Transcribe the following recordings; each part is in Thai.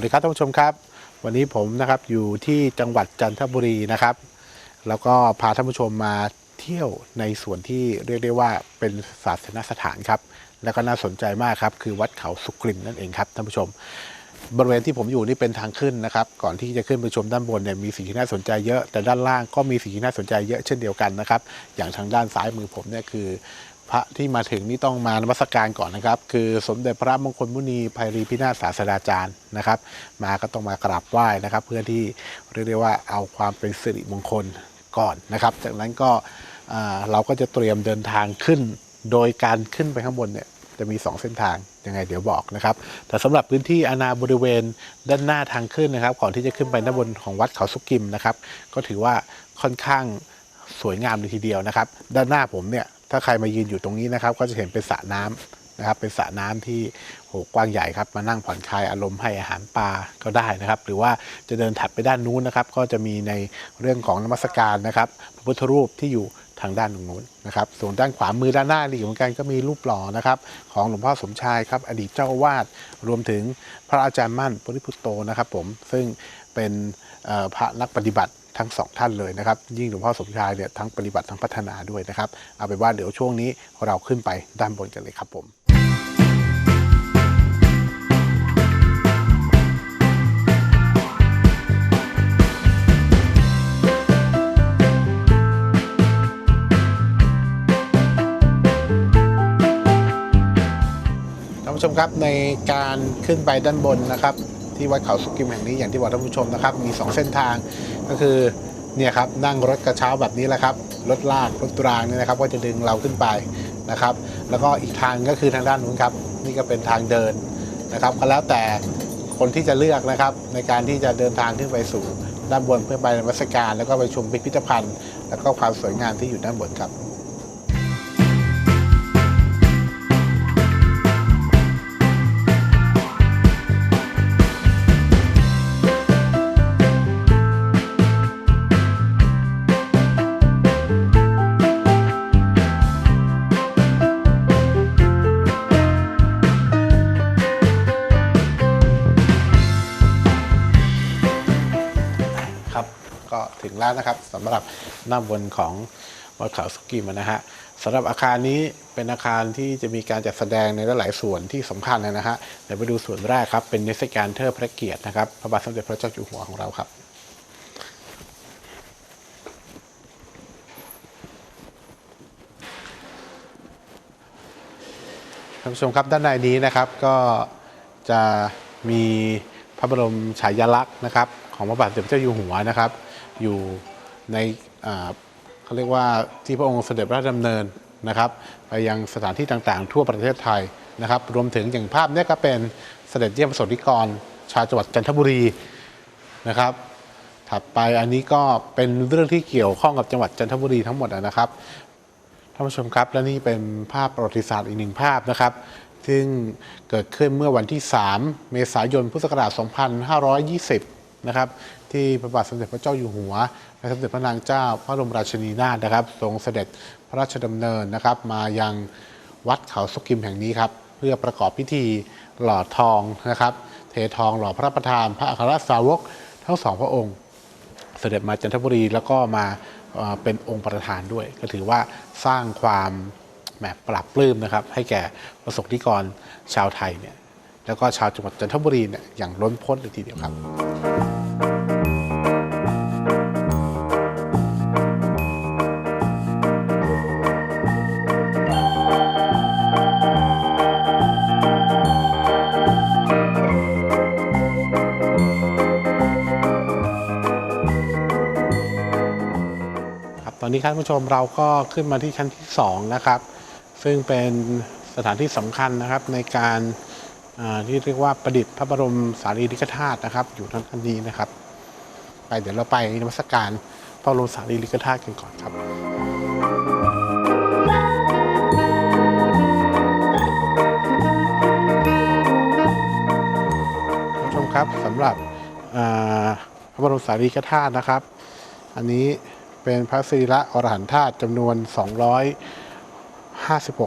สวัสดีครับท่านผู้ชมครับ วันนี้ผมนะครับอยู่ที่จังหวัดจันทบุรีนะครับ แล้วก็พาท่านผู้ชมมาเที่ยวในส่วนที่เรียกได้ว่าเป็นศาสนสถานครับ แล้วก็น่าสนใจมากครับ คือวัดเขาสุกรินนั่นเองครับท่านผู้ชม บริเวณที่ผมอยู่นี่เป็นทางขึ้นนะครับ ก่อนที่จะขึ้นไปชมด้านบนเนี่ยมีสิ่งที่น่าสนใจเยอะแต่ด้านล่างก็มีสิ่งที่น่าสนใจเยอะเช่นเดียวกันนะครับ อย่างทางด้านซ้ายมือผมเนี่ยคือ พระที่มาถึงนี่ต้องมานมัสการก่อนนะครับ คือสมเด็จพระมงคลมุนีภัยรีพินาศศาสดาจารย์นะครับ มาก็ต้องมากราบไหว้นะครับ เพื่อที่เรียกได้ว่าเอาความเป็นสิริมงคลก่อนนะครับ จากนั้นก็เราก็จะเตรียมเดินทางขึ้น โดยการขึ้นไปข้างบนเนี่ยจะมี 2 เส้นทางยังไงเดี๋ยวบอกนะครับ แต่สำหรับพื้นที่อาณาบริเวณด้านหน้าทางขึ้นนะครับ ก่อนที่จะขึ้นไปด้านบนของวัดเขาสุกิมนะครับ ก็ถือว่าค่อนข้างสวยงามเลยทีเดียวนะครับ ด้านหน้าผมเนี่ย ถ้าใครมายืนอยู่ตรงนี้นะครับ ก็จะเห็นเป็นสระน้ำนะครับ เป็นสระน้ำที่โหกว้างใหญ่ครับ มานั่งผ่อนคลายอารมณ์ให้อาหารปลาก็ได้นะครับ หรือว่าจะเดินถัดไปด้านนู้นนะครับ ก็จะมีในเรื่องของนมัสการนะครับ พระพุทธรูปที่อยู่ทางด้านตรงนู้นนะครับ ส่วนด้านขวามือด้านหน้านี่เหมือนกันก็มีรูปหล่อนะครับ ของหลวงพ่อสมชายครับ อดีตเจ้าอาวาสรวมถึงพระอาจารย์มั่นปริพุตโตนะครับ ผมซึ่งเป็นพระนักปฏิบัติ ทั้งสองท่านเลยนะครับ ยิ่งหลวงพ่อสมชายเนี่ยทั้งปฏิบัติทั้งพัฒนาด้วยนะครับ เอาไปนว่าเดี๋ยวช่วงนี้เราขึ้นไปด้านบนกันเลยครับผมท่านผู้ชมครับในการขึ้นไปด้านบนนะครับ ที่วัดเขาสุกิมแห่งนี้อย่างที่บอกท่านผู้ชมนะครับ มี 2 เส้นทางก็คือเนี่ยครับนั่งรถกระเช้าแบบนี้แหละครับรถลากรถรางเนี่ยนะครับ ก็จะดึงเราขึ้นไปนะครับ แล้วก็อีกทางก็คือทางด้านนู้นครับ นี่ก็เป็นทางเดินนะครับก็แล้วแต่คนที่จะเลือกนะครับ ในการที่จะเดินทางขึ้นไปสู่ด้านบนเพื่อไปนมัสการ แล้วก็ไปชมพิพิธภัณฑ์ แล้วก็ความสวยงามที่อยู่ด้านบนครับครับ นะครับสำหรับหน้าบนของวัดเขาสุกิมนะฮะสำหรับอาคารนี้เป็นอาคารที่จะมีการจัดแสดงในหลายส่วนที่สำคัญนะฮะเดี๋ยวไปดูส่วนแรกครับ เป็นนิทรรศการเทิดพระเกียรตินะครับพระบาทสมเด็จพระเจ้าอยู่หัวของเราครับท่านผู้ชมครับด้านในนี้นะครับก็จะมีพระบรมฉายาลักษณ์นะครับ ของพระบาทสมเด็จพระเจ้าอยู่หัวนะครับ อยู่ในเขาเรียกว่าที่พระองค์เสด็จพระราชดำเนินนะครับไปยังสถานที่ต่างๆ ทั่วประเทศไทยนะครับ รวมถึงอย่างภาพนี้ก็เป็นเสด็จเยี่ยมประสบนิกร ชาวจังหวัดจันทบุรีนะครับ ถัดไปอันนี้ก็เป็นเรื่องที่เกี่ยวข้องกับจังหวัดจันทบุรีทั้งหมดนะครับท่านผู้ชมครับและนี่เป็นภาพประวัติศาสตร์อีกหนึ่งภาพนะครับ ซึ่งเกิดขึ้นเมื่อวันที่ 3 เมษายนพุทธศักราช 2520 นะครับ ที่พระบาทสมเด็จพระเจ้าอยู่หัว และสมเด็จพระนางเจ้าพระบรมราชินีนาถนะครับทรงเสด็จพระราชดำเนินนะครับ มายังวัดเขาสุกิมแห่งนี้ครับ เพื่อประกอบพิธีหล่อทองนะครับ เททองหล่อพระประธาน พระอัครสาวกทั้งสองพระองค์ เสด็จมาจันทบุรีแล้วก็มาเป็นองค์ประธานด้วย ก็ถือว่าสร้างความแหมปรับปลื้มนะครับ ให้แก่ประสบนิกรชาวไทยเนี่ยแล้วก็ชาวจังหวัดจันทบุรีเนี่ยอย่างล้นพ้นเลยทีเดียวครับ นี้ครับผู้ชมเราก็ขึ้นมาที่ชั้นที่2นะครับ ซึ่งเป็นสถานที่สำคัญนะครับในการที่เรียกว่าประดิษฐ์พระบรมสารีริกธาตุนะครับ อยู่ทางด้านนี้นะครับ ไปเดี๋ยวเราไปนมัสการพระบรมสารีริกธาตุกันก่อนครับท่านผู้ชมครับสำหรับพระบรมสารีริกธาตุนะครับ อันนี้ เป็นพระศิระอรหันธาตุจำนวน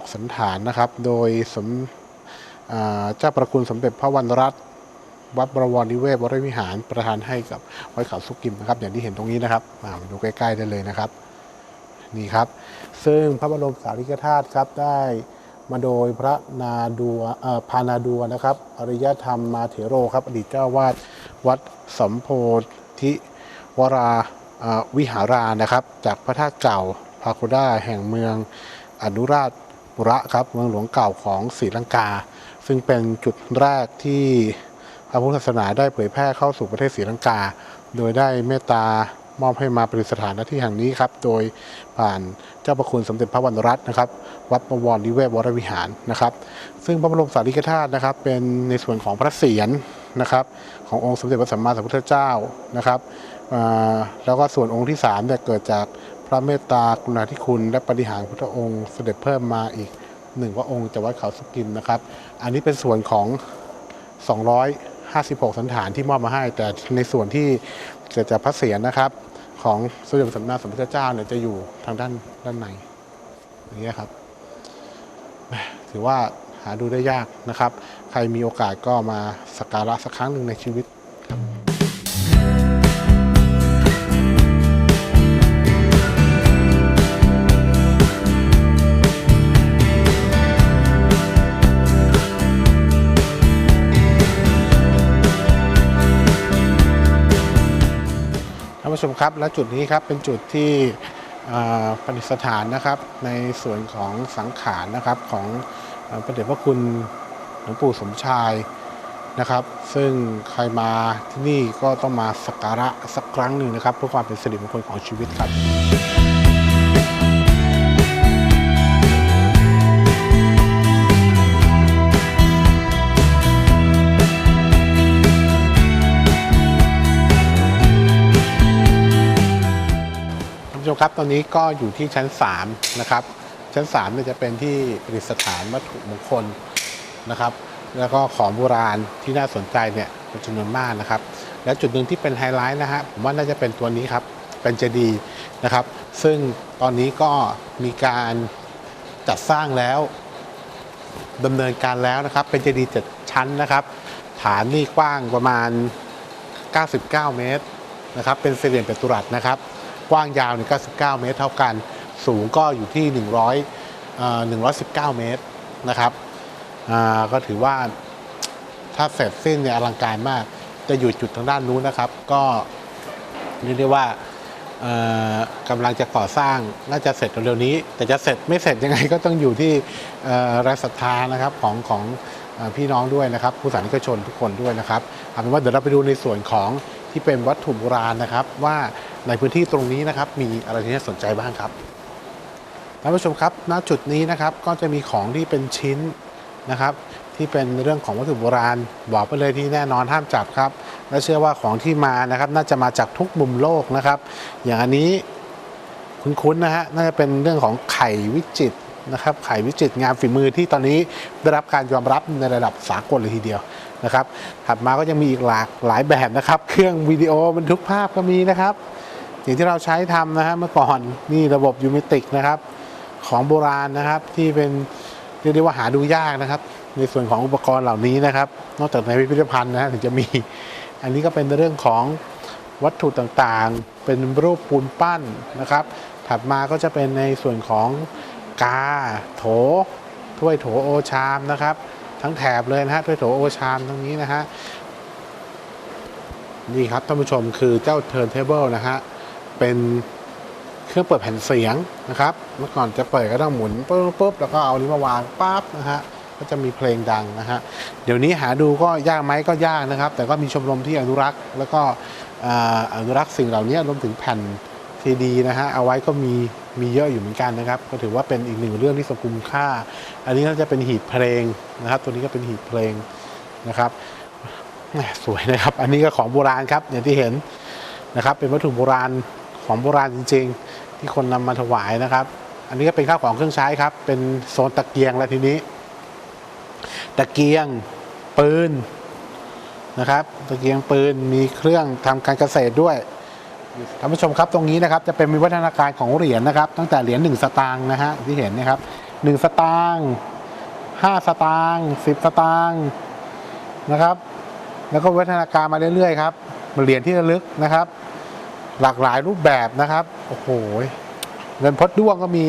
256 สันฐานนะครับ โดยสมเจ้าประคุณสมเด็จพระวรรณรัตน์วัดบรวรนิเวศวรวิหารประทานให้กับวัดเขาสุกิมนะครับ อย่างที่เห็นตรงนี้นะครับมาดูใกล้ๆได้เลยนะครับนี่ครับ ซึ่งพระบรมสารีริกธาตุครับได้มาโดยพระนาดัวพานาดัวนะครับ อริยธรรมมาเถโรครับ อดีตเจ้าวาดวัดสัมโพธิวราเอ่อ วิหารานะครับ จากพระธาตุเก่าพาโคด้าแห่งเมืองอนุราชปุระครับเมืองหลวงเก่าของศรีลังกา ซึ่งเป็นจุดแรกที่พระพุทธศาสนาได้เผยแพร่เข้าสู่ประเทศศรีลังกา โดยได้เมตตามอบให้มาประดิษฐานณที่แห่งนี้ครับ โดยผ่านเจ้าประคุณสมเด็จพระวรรณรัตน์นะครับ วัดประวรนิเวศวรวิหารนะครับ ซึ่งพระบรมสารีริกธาตุนะครับ เป็นในส่วนของพระเศียรนะครับ ขององค์สมเด็จพระสัมมาสัมพุทธเจ้านะครับ แล้วก็ส่วนองค์ที่สามเนี่ยเกิดจากพระเมตตากรุณาธิคุณ และปฏิหารพุทธองค์ เสด็จเพิ่มมาอีกหนึ่งพระองค์จากวัดเขาสุกิมนะครับ อันนี้เป็นส่วนของ 256 สันฐานที่มอบมาให้ แต่ในส่วนที่เกิดจากพระเศียรนะครับ ของสมเด็จสมมาสมพุทธเจ้าเนี่ยจะอยู่ทางด้านด้านในอย่างเงี้ยครับถือว่าหาดูได้ยากนะครับ ใครมีโอกาสก็มาสักการะสักครั้งหนึ่งในชีวิต ชมครับและจุดนี้ครับเป็นจุดที่ประดิษฐานนะครับ ในส่วนของสังขารนะครับของพระเดชพระคุณหลวงปู่สมชายนะครับ ซึ่งใครมาที่นี่ก็ต้องมาสักการะสักครั้งหนึ่งนะครับ เพื่อความเป็นสิริมงคลของชีวิตครับ ครับตอนนี้ก็อยู่ที่ชั้น3นะครับชั้น3เนี่ยจะเป็นที่ประดิษฐานวัตถุมงคลนะครับ แล้วก็ของโบราณที่น่าสนใจเนี่ยเป็นจำนวนมากนะครับ และจุดหนึ่งที่เป็นไฮไลท์นะฮะผมว่าน่าจะเป็นตัวนี้ครับเป็นเจดีย์นะครับ ซึ่งตอนนี้ก็มีการจัดสร้างแล้วดำเนินการแล้วนะครับ เป็นเจดีย์เจ็ดชั้นนะครับ ฐานนี่กว้างประมาณ 99 เมตรนะครับ เป็นสี่เหลี่ยมจัตุรัสนะครับ ว้างยาวเนี่ย99 เมตร เท่ากัน สูงก็อยู่ที่ 100เอ่อ119 เมตรนะครับอ่าก็ถือว่าถ้าเสร็จสิ้นเนี่ยอลังการมาก จะอยู่จุดทางด้านนู้นนะครับ ก็เรียกได้ว่าเอ่อกำลังจะก่อสร้างน่าจะเสร็จเร็วๆนี้ แต่จะเสร็จไม่เสร็จยังไงก็ต้องอยู่ที่เอ่อแรงศรัทธานะครับของของพี่น้องด้วยนะครับ ผู้สานิกชนทุกคนด้วยนะครับเอาเป็นว่าเดี๋ยวเราไปดูในส่วนของที่เป็นวัตถุโบราณนะครับ ว่า ในพื้นที่ตรงนี้นะครับ มีอะไรที่น่าสนใจบ้างครับท่านผู้ชมครับ ณ จุดนี้นะครับก็จะมีของที่เป็นชิ้นนะครับ ที่เป็นเรื่องของวัตถุโบราณ บอกไปเลยที่แน่นอนห้ามจับครับ และเชื่อว่าของที่มานะครับ น่าจะมาจากทุกมุมโลกนะครับ อย่างอันนี้คุ้นๆนะฮะ น่าจะเป็นเรื่องของไข่วิจิตนะครับไข่วิจิตงานฝีมือที่ตอนนี้ได้รับการยอมรับในระดับสากลเลยทีเดียวนะครับ ถัดมาก็ยังมีอีกหลากหลายแบบนะครับ เครื่องวิดีโอบันทึกภาพก็มีนะครับ อย่งที่เราใช้ทำนะฮะเมื่อก่อนนี่ระบบยูมิติกนะครับ ของโบราณนะครับที่เป็นเรียกได้ว่าหาดูยากนะครับ ในส่วนของอุปกรณ์เหล่านี้นะครับ นอกจากในพิพิธภัณฑ์นะฮะถึงจะมี อันนี้ก็เป็นเรื่องของวัตถุต่างๆ เป็นรูปปูนปั้นนะครับ ถัดมาก็จะเป็นในส่วนของกาโถถ้วยโถโอชามนะครับ ทั้งแถบเลยนะฮะถ้วยโถโอชามทั้งนี้นะฮะนี่ครับท่านผู้ชมคือเจ้า turntable นะฮะ เป็นเครื่องเปิดแผ่นเสียงนะครับ เมื่อก่อนจะเปิดก็ต้องหมุนปุ๊บปุ๊บแล้วก็เอานี้มาวางปั๊บนะฮะก็จะมีเพลงดังนะฮะเดี๋ยวนี้หาดูก็ยากไหมก็ยากนะครับ แต่ก็มีชมรมที่อนุรักษ์ แล้วก็อนุรักษ์สิ่งเหล่านี้รวมถึงแผ่นซีดีนะฮะเอาไว้ก็มีมีเยอะอยู่เหมือนกันนะครับ ก็ถือว่าเป็นอีกหนึ่งเรื่องที่สมคุณค่า อันนี้ก็จะเป็นหีบเพลงนะครับ ตัวนี้ก็เป็นหีบเพลงนะครับสวยนะครับ อันนี้ก็ของโบราณครับอย่างที่เห็นนะครับ เป็นวัตถุโบราณ ของโบราณจริง ๆ ที่คนนำมาถวายนะครับ อันนี้ก็เป็นข้าวของเครื่องใช้ครับ เป็นโซนตะเกียงแล้วทีนี้ ตะเกียงปืนนะครับตะเกียงปืนมีเครื่องทำการเกษตรด้วยท่านผู้ชมครับตรงนี้นะครับจะเป็นวิวัฒนาการของเหรียญนะครับ ตั้งแต่เหรียญหนึ่งสตางค์นะฮะที่เห็นนะครับหนึ่งสตางค์ห้าสตางค์สิบสตางค์นะครับ แล้วก็วัฒนาการมาเรื่อยๆครับเหรียญที่ระลึกนะครับ หลากหลายรูปแบบนะครับโอ้โหเงินพดด้วงก็มี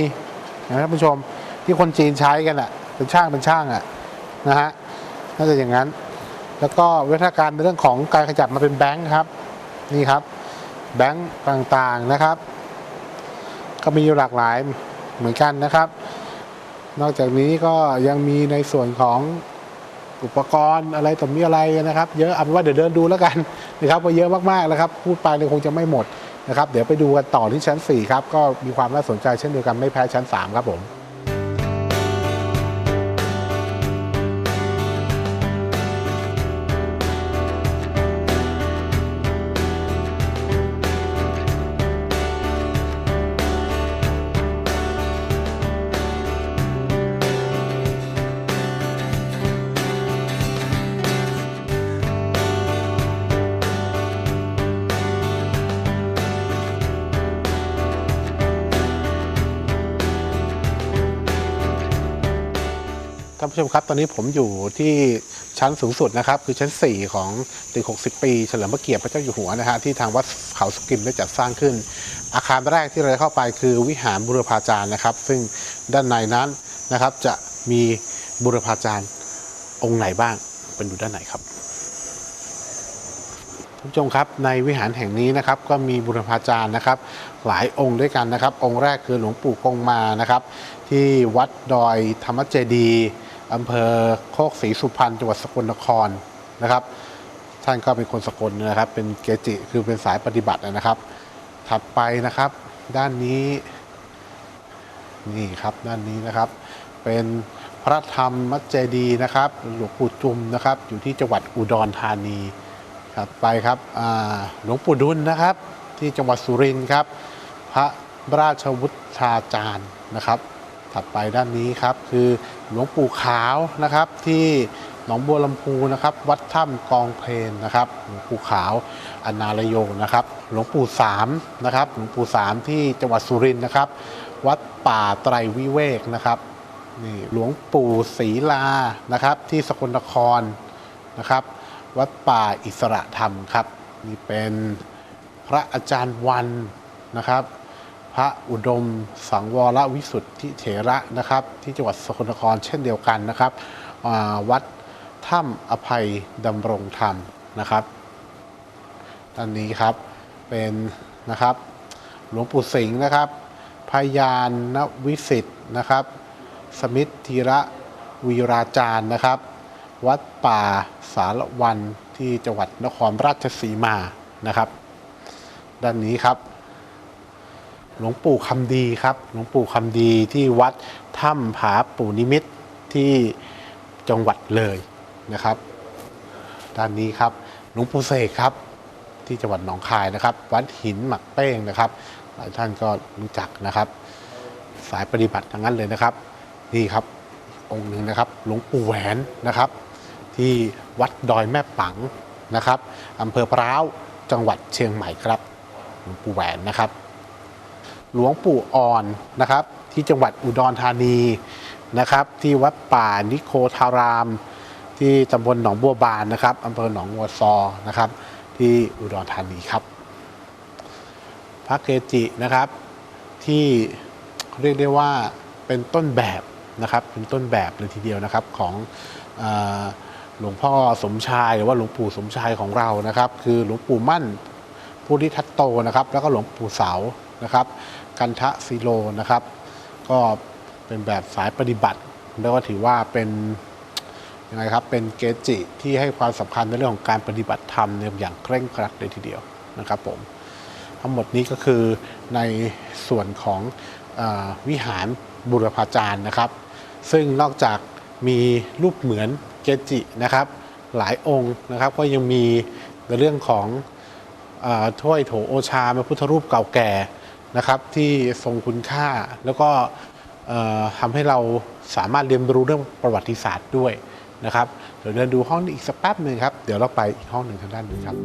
นะท่านผู้ชมที่คนจีนใช้กันอะเป็นช่างเป็นช่างอะนะฮะน่าจะอย่างนั้น แล้วก็วัฒนาการในเรื่องของการขยับมาเป็นแบงค์ครับนี่ครับแบงค์ต่างๆนะครับ ก็มีอยู่หลากหลายเหมือนกันนะครับ นอกจากนี้ก็ยังมีในส่วนของอุปกรณ์อะไรต่อมีอะไรนะครับ เยอะเอาเป็นว่าเดี๋ยวเดินดูแล้วกัน นะครับว่าเยอะมากๆแล้วครับพูดไปเนี่ยคงจะไม่หมดนะครับเดี๋ยวไปดูกันต่อที่ชั้น 4 ครับ ก็มีความน่าสนใจเช่นเดียวกันไม่แพ้ชั้น 3 ครับผม ผู้ชมครับ ตอนนี้ผมอยู่ที่ชั้นสูงสุดนะครับ คือชั้น 4 ของตึก 60 ปี เฉลิมพระเกียรติพระเจ้าอยู่หัวนะฮะที่ทางวัดเขาสุกิมได้จัดสร้างขึ้น อาคารแรกที่เราเข้าไปคือวิหารบุรพาจารย์นะครับ ซึ่งด้านในนั้นนะครับจะมีบุรพาจารย์องค์ไหนบ้างเป็นดูด้านไหนครับท่านผู้ชมครับในวิหารแห่งนี้นะครับก็มีบุรพาจารย์นะครับ หลายองค์ด้วยกันนะครับ องค์แรกคือหลวงปู่กงมานะครับ ที่วัดดอยธรรมเจดีย์ อำเภอโคกศรีสุพรรณจังหวัดสกลนครนะครับ ท่านก็เป็นคนสกลนะครับ เป็นเกจิคือเป็นสายปฏิบัตินะครับ ถัดไปนะครับ ด้านนี้นี่ครับด้านนี้นะครับ เป็นพระธรรมมัจเจดีนะครับ หลวงปู่จุมนะครับ อยู่ที่จังหวัดอุดรธานีถัดไปครับหลวงปู่ดุลนะครับ ที่จังหวัดสุรินทร์ครับ พระราชวุฒาจารย์นะครับ ถัดไปด้านนี้ครับคือ หลวงปู่ขาวนะครับ ที่หนองบัวลำพูนะครับ วัดถ้ำกองเพลนนะครับ หลวงปู่ขาวอนาลโยนะครับ หลวงปู่สามนะครับ หลวงปู่สามที่จังหวัดสุรินทร์นะครับ วัดป่าไตรวิเวกนะครับนี่หลวงปู่ศรีลานะครับ ที่สกลนครนะครับ วัดป่าอิสระธรรมครับนี่เป็นพระอาจารย์วันนะครับ พระอุดม สังวรวิสุทธิเถระนะครับ ที่จังหวัดสกลนครเช่นเดียวกันนะครับวัดถ้ำอภัยดำรงธรรมนะครับด้านนี้ครับเป็นนะครับหลวงปู่สิงห์นะครับ พยานนวิสิทธ์นะครับ สมิทธีระวีราจารย์นะครับ วัดป่าสารวันที่จังหวัดนครราชสีมานะครับ ด้านนี้ครับ หลวงปู่คำดีครับ หลวงปู่คำดีที่วัดถ้ำผาปู่นิมิตที่จังหวัดเลยนะครับ ด้านนี้ครับ หลวงปู่เสกครับ ที่จังหวัดหนองคายนะครับ วัดหินหมักเป้งนะครับ หลายท่านก็รู้จักนะครับ สายปฏิบัติทั้งนั้นเลยนะครับ นี่ครับองค์หนึ่งนะครับ หลวงปู่แหวนนะครับ ที่วัดดอยแม่ปังนะครับอำเภอพร้าวจังหวัดเชียงใหม่ครับ หลวงปู่แหวนนะครับ หลวงปู่อ่อนนะครับ ที่จังหวัดอุดรธานีนะครับ ที่วัดป่านิโคธาราม ที่ตำบลหนองบัวบานนะครับอำเภอหนองวัวซอนะครับ ที่อุดรธานีครับ พระเกจินะครับ ที่เรียกได้ว่าเป็นต้นแบบนะครับ เป็นต้นแบบเลยทีเดียวนะครับของอหลวงพ่อสมชายหรือว่าหลวงปู่สมชายของเรานะครับ คือหลวงปู่มั่นพุทธิทัตโตนะครับ แล้วก็หลวงปู่เสานะครับ กันทะฟิโลนะครับ ก็เป็นแบบสายปฏิบัติแล้วก็ถือว่าเป็นยังไงครับเป็นเกจิที่ให้ความสำคัญในเรื่องของการปฏิบัติธรรมอย่างเคร่งครัดเลยทีเดียวนะครับผมทั้งหมดนี้ก็คือในส่วนของอวิหารบุรพาจารย์นะครับ ซึ่งนอกจากมีรูปเหมือนเกจินะครับ หลายองค์นะครับก็ยังมีในเรื่องของอถ้วยโถโอชาพระพุทธรูปเก่าแก่ นะครับที่ทรงคุณค่า แล้วก็ทำให้เราสามารถเรียนรู้เรื่องประวัติศาสตร์ด้วยนะครับเดี๋ยวเดินดูห้องนี้อีกสักแป๊บหนึ่งครับ เดี๋ยวเราไปอีกห้องหนึ่งทางด้านนู้นครับ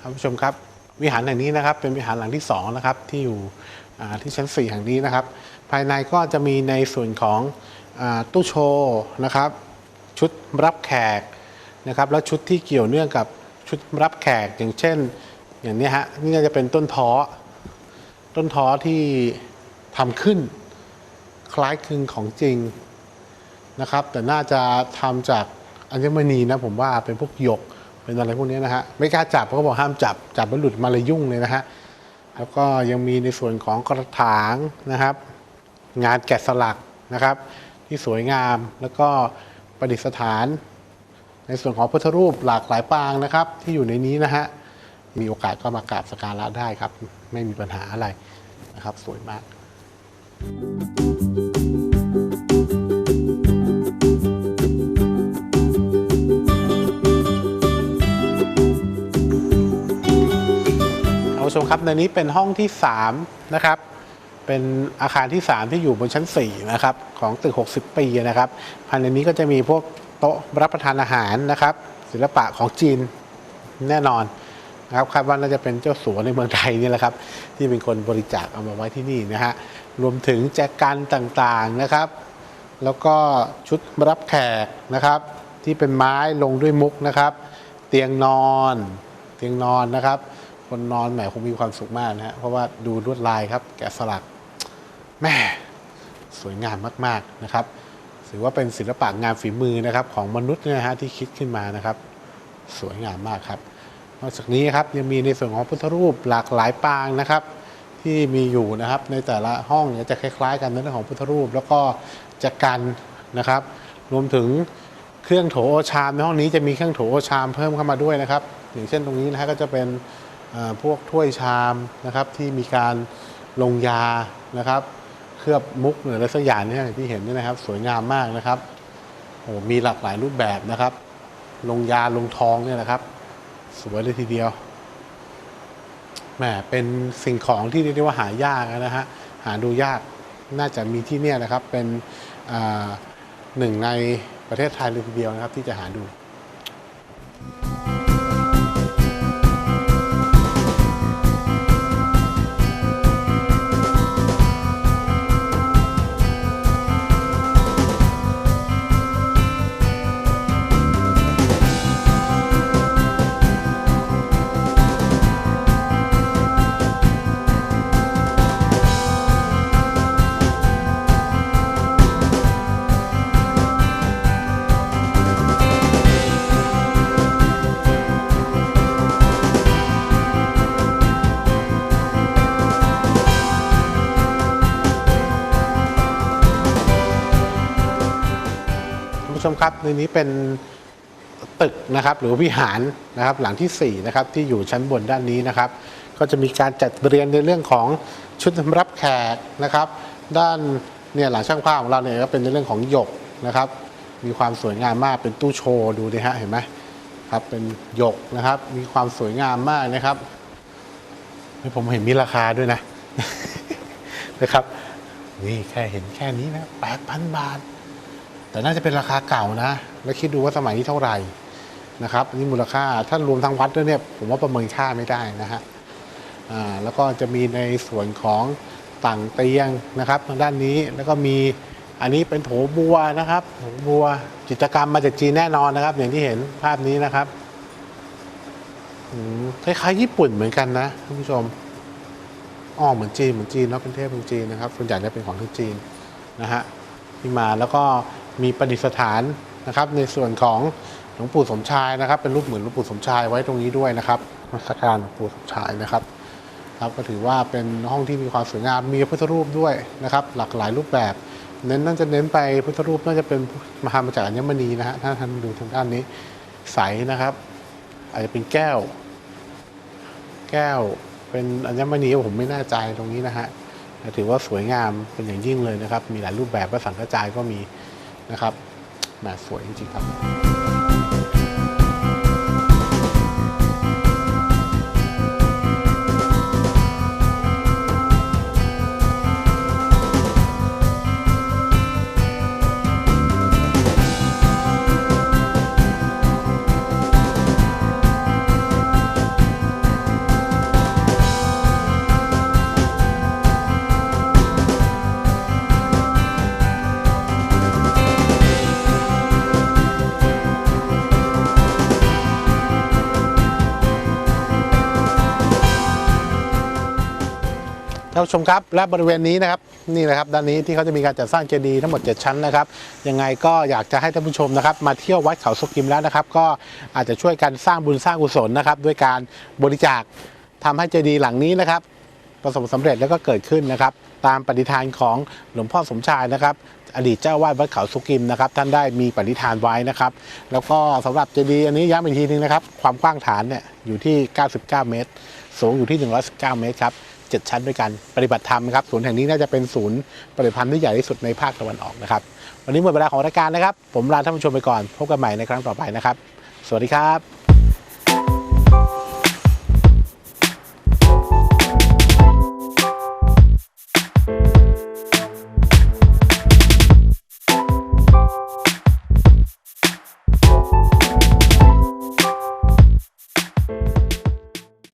ท่านผู้ชมครับ วิหารแห่งนี้นะครับเป็นวิหารหลังที่สองนะครับที่อยู่ ที่ชั้น 4 แห่งนี้นะครับ ภายในก็จะมีในส่วนของอตู้โชว์นะครับ ชุดรับแขกนะครับ แล้วชุดที่เกี่ยวเนื่องกับชุดรับแขกอย่างเช่น อย่างนี้ฮะนี่จะเป็นต้นท้อต้นท้อที่ทำขึ้นคล้ายคลึงของจริงนะครับ แต่น่าจะทำจากอัญมณีนะผมว่าเป็นพวกหยกเป็นอะไรพวกนี้นะฮะไม่กล้าจับเพราะเขาบอกห้ามจับจับมันหลุดมาเลยยุ่งเลยนะฮะ แล้วก็ยังมีในส่วนของกระถางนะครับ งานแกะสลักนะครับ ที่สวยงามแล้วก็ประดิษฐาน ในส่วนของพุทธรูปหลากหลายปางนะครับ ที่อยู่ในนี้นะฮะมีโอกาสก็มากราบสักการะได้ครับ ไม่มีปัญหาอะไรนะครับ สวยมากท่า ผู้ชมครับในนี้เป็นห้องที่ 3 นะครับ เป็นอาคารที่ 3 ที่อยู่บนชั้น 4 นะครับ ของตึก 60 ปีนะครับภายในนี้ก็จะมีพวกโต๊ะรับประทานอาหารนะครับ ศิลปะของจีนแน่นอนนะครับคาดว่าน่าจะเป็นเจ้าสัวในเมืองไทยนี่แหละครับ ที่เป็นคนบริจาคเอามาไว้ที่นี่นะฮะรวมถึงแจกันต่างๆนะครับ แล้วก็ชุดรับแขกนะครับ ที่เป็นไม้ลงด้วยมุกนะครับ เตียงนอน เตียงนอนนะครับ คนนอนแหมคงมีความสุขมากนะฮะเพราะว่าดูลวดลายครับ แกะสลักแม่สวยงามมากๆนะครับถือว่าเป็นศิลปะงานฝีมือนะครับของมนุษย์นะฮะที่คิดขึ้นมานะครับ สวยงามมากครับนอกจากนี้ครับยังมีในส่วนของพุทธรูปหลากหลายปางนะครับ ที่มีอยู่นะครับในแต่ละห้องเนี่ยจะคล้าย ๆ กันในเรื่องของพุทธรูป แล้วก็จะกันนะครับ รวมถึงเครื่องโถโอชามในห้องนี้จะมีเครื่องโถโอชามเพิ่มเข้ามาด้วยนะครับ อย่างเช่นตรงนี้นะฮะก็จะเป็น พวกถ้วยชามนะครับที่มีการลงยานะครับ เคลือบมุกหรืออะไรสักอย่างเนี่ยที่เห็นนี่นะครับ สวยงามมากนะครับโอ้มีหลากหลายรูปแบบนะครับ ลงยาลงทองเนี่ยนะครับ สวยเลยทีเดียวแหมเป็นสิ่งของที่เรียกได้ว่าหายากนะฮะหาดูยากน่าจะมีที่เนี่ยนะครับเป็นหนึ่งในประเทศไทยเลยทีเดียวนะครับที่จะหาดู ผู้ชมครับในนี้เป็นตึกนะครับหรือวิหารนะครับหลังที่4นะครับที่อยู่ชั้นบนด้านนี้นะครับ ก็จะมีการจัดเรียนในเรื่องของชุดรับแขกนะครับ ด้านเนี่ยหลังช่างภาพของเราเนี่ยก็เป็นในเรื่องของหยกนะครับ มีความสวยงามมากเป็นตู้โชว์ดูดิฮะเห็นไหมครับเป็นหยกนะครับ มีความสวยงามมากนะครับผมเห็นมีราคาด้วยนะนะครับ นี่แค่เห็นแค่นี้นะแปดพันบาท แต่น่าจะเป็นราคาเก่านะ แล้วคิดดูว่าสมัยนี้เท่าไหร่นะครับอันนี่มูลค่าถ้ารวมทั้งวัดด้วยเนี่ยผมว่าประเมินค่าไม่ได้นะฮะแล้วก็จะมีในส่วนของต่างเตียงนะครับทางด้านนี้แล้วก็มีอันนี้เป็นโถบัวนะครับโถบัวจิตรกรรมมาจากจีนแน่นอนนะครับ อย่างที่เห็นภาพนี้นะครับคล้ายๆญี่ปุ่นเหมือนกันนะท่านผู้ชมอ๋อเหมือนจีนเหมือนจีนเนาะเป็นเทพเมืองจีนนะครับส่วนใหญ่จะเป็นของทางจีนนะฮะที่มาแล้วก็ มีประดิษฐานนะครับ ในส่วนของหลวงปู่สมชายนะครับ เป็นรูปเหมือนหลวงปู่สมชายไว้ตรงนี้ด้วยนะครับมัสการหลวงปู่สมชายนะครับครับก็ถือว่าเป็นห้องที่มีความสวยงามมีพุทธรูปด้วยนะครับ หลากหลายรูปแบบ เน้นน่าจะเน้นไปพุทธรูปน่าจะเป็นมหามาจากอัญมณีนะฮะถ้าท่านดูทางด้านนี้ใสนะครับ อาจจะเป็นแก้ว แก้วเป็นอัญมณีผมไม่แน่ใจตรงนี้นะฮะถือว่าสวยงามเป็นอย่างยิ่งเลยนะครับ มีหลายรูปแบบและสังกระจายก็มี นะครับแหมสวยจริงๆครับ ผู้ชมครับ และบริเวณนี้นะครับนี่นะครับด้านนี้ที่เขาจะมีการจัดสร้างเจดีย์ทั้งหมด 7 ชั้นนะครับยังไงก็อยากจะให้ท่านผู้ชมนะครับ มาเที่ยววัดเขาสุกิมแล้วนะครับ ก็อาจจะช่วยกันสร้างบุญสร้างกุศลนะครับ ด้วยการบริจาคทำให้เจดีย์หลังนี้นะครับ ประสบความสำเร็จแล้วก็เกิดขึ้นนะครับ ตามปฏิฐานของหลวงพ่อสมชายนะครับอดีตเจ้าวาดวัดเขาสุกิมนะครับท่านได้มีปฏิฐานไว้นะครับ แล้วก็สำหรับเจดีย์อันนี้ย้ำอีกทีนึงนะครับ ความกว้างฐานเนี่ยอยู่ที่ 99 เมตร สูงอยู่ที่ 119 เมตรครับ 7 ชั้นด้วยกันปฏิบัติธรรมครับศูนย์แห่งนี้น่าจะเป็นศูนย์ปฏิบัติธรรมที่ใหญ่ที่สุดในภาคตะวันออกนะครับ วันนี้หมดเวลาของรายการนะครับ ผมลาท่านผู้ชมไปก่อนพบกันใหม่ในครั้งต่อไปนะครับ สวัสดีครับ